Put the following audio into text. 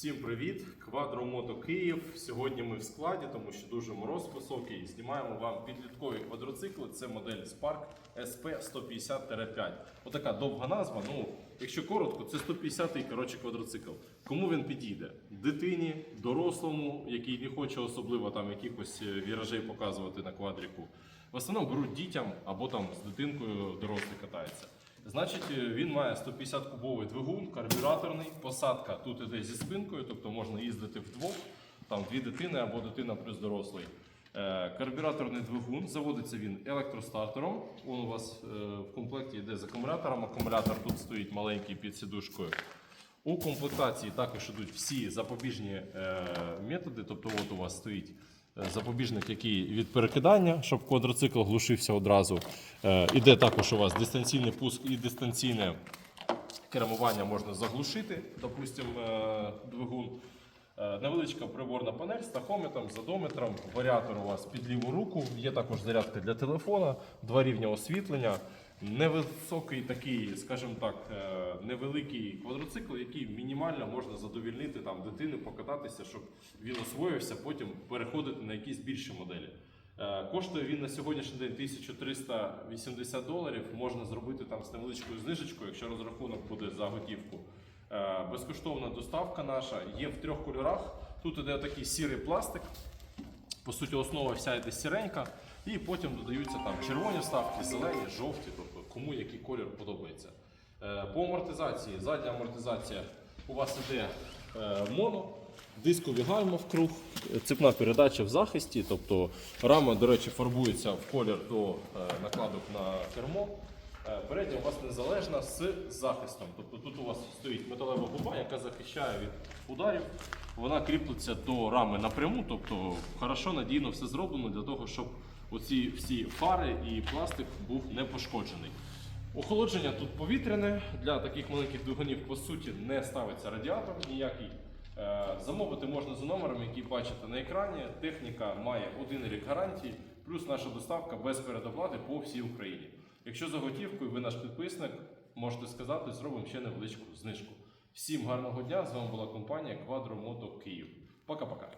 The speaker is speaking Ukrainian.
Всім привіт! Квадромото Київ. Сьогодні ми в складі, тому що дуже мороз високий. Знімаємо вам підліткові квадроцикли. Це модель Spark SP 150-5. Отака довга назва. Ну, якщо коротко, це 150-й коротше, квадроцикл. Кому він підійде? Дитині, дорослому, який не хоче особливо там якихось е, віражей показувати на квадріку. В основному беруть дітям або там з дитинкою дорослий катається. Значить, е, він має 150 кубовий двигун, карбюраторний, посадка тут іде зі спинкою, тобто можна їздити вдвох, там дві дитини або дитина плюс дорослий. Е, Карбюраторний двигун, заводиться він електростартером. Він у вас е, в комплекті йде з акумулятором. Акумулятор тут стоїть маленький під сідушкою. У комплектації також йдуть всі запобіжні методи, тобто от у вас стоїть запобіжник, який від перекидання, щоб квадроцикл глушився одразу. Е, іде також у вас дистанційний пуск і дистанційне кермування можна заглушити, допустимо, е, двигун. Е, Невеличка приборна панель з тахометром, задометром, варіатор у вас під ліву руку, є також зарядка для телефона, два рівня освітлення. Невисокий такий, скажімо так, е, невеликий квадроцикл, який мінімально можна задовільнити там дитину, покататися, щоб він освоївся, потім переходити на якісь більші моделі. Е, Коштує він на сьогоднішній день 1380 доларів. Можна зробити там з невеличкою знижечкою, якщо розрахунок буде за готівку. Е, Безкоштовна доставка наша є в трьох кольорах. Тут іде такий сірий пластик. По суті, основа вся йде сіренька, і потім додаються там червоні вставки, зелені, жовті, тобто кому який колір подобається. Е, По амортизації, задня амортизація у вас іде е, моно, дискові гальма в круг, цепна передача в захисті, тобто рама, до речі, фарбується в колір до е, накладок на кермо. Передня у вас незалежна з захистом. Тобто тут у вас стоїть металева губа, яка захищає від ударів. Вона кріплеться до рами напряму, тобто хорошо, надійно все зроблено для того, щоб оці всі фари і пластик був не пошкоджений. Охолодження тут повітряне. Для таких маленьких двигунів по суті не ставиться радіатор ніякий. Е, Замовити можна за номером, який бачите на екрані. Техніка має один рік гарантії, плюс наша доставка без передоплати по всій Україні. Якщо за готівкою ви наш підписник, можете сказати, зробимо ще невеличку знижку. Всім гарного дня! З вами була компанія Quadromoto Київ. Пока-пока.